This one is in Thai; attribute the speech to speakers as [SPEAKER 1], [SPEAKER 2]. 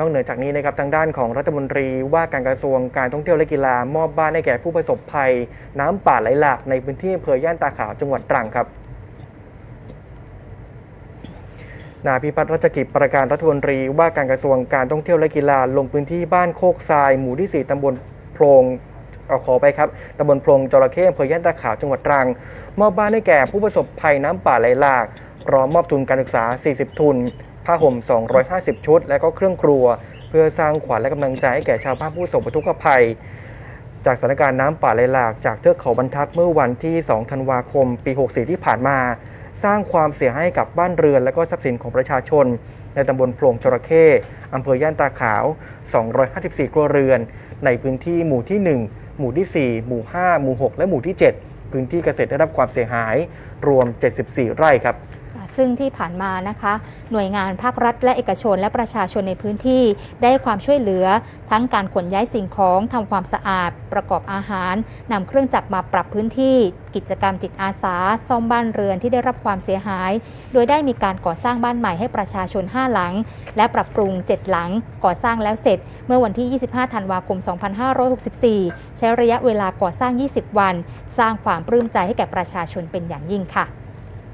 [SPEAKER 1] นอกเหนือจากนี้นะครับทางด้านของรัฐมนตรีว่าการกระทรวงการท่องเที่ยวและกีฬามอบบ้านให้แก่ผู้ประสบภัย น้ำป่าไหลหลากในพื้นที่อำเภอย่านตาขาวจังหวัดตรังครับนายพิพัฒน์รัชกิจประการรัฐมนตรีว่าการกระทรวงการท่องเที่ยวและกีฬาลงพื้นที่บ้านโคกทรายหมู่ที่ 4 ตำบลโพรงเอาขอไปครับตำบลโพรงจระเข้อำเภอย่านตาขาวจังหวัดตรัง มอบบ้านให้แก่ผู้ประสบภัยน้ำป่าไหลหลากพร้อมมอบทุนการศึกษา 40 ทุน ผ้าห่ม 250 ชุด และก็เครื่องครัว เพื่อสร้างขวัญและกำลังใจให้แก่ชาวบ้านผู้ประสบอุทกภัย จากสถานการณ์น้ำป่าไหลหลากจากเทือกเขาบรรทัดเมื่อวันที่ 2 ธันวาคม ปี 64 ที่ผ่านมา สร้างความเสียหายให้กับบ้านเรือน และก็ทรัพย์สินของประชาชน ในตำบลโพรงจระเข้อำเภอย่านตาขาว 254 ครัวเรือน ในพื้นที่หมู่ที่ 1 หมู่ที่ 4 หมู่ 5 หมู่ 6 และหมู่ที่ 7 พื้นที่เกษตรได้รับความเสียหายรวม 74 ไร่ครับ
[SPEAKER 2] ซึ่งที่ผ่านมานะคะ หน่วยงานภาครัฐและเอกชนและประชาชนในพื้นที่ได้ความช่วยเหลือ ทั้งการขนย้ายสิ่งของทำความสะอาด ประกอบอาหารนำเครื่องจักรมาปรับพื้นที่ กิจกรรมจิตอาสา ซ่อมบ้านเรือนที่ได้รับความเสียหาย โดยได้มีการก่อสร้างบ้านใหม่ให้ประชาชน 5 หลัง และปรับปรุง 7 หลัง ก่อสร้างแล้วเสร็จ เมื่อวันที่ 25 ธันวาคม 2564 ใช้ระยะเวลาก่อสร้าง 20 วัน สร้างความปลื้มใจให้แก่ประชาชนเป็นอย่างยิ่งค่ะ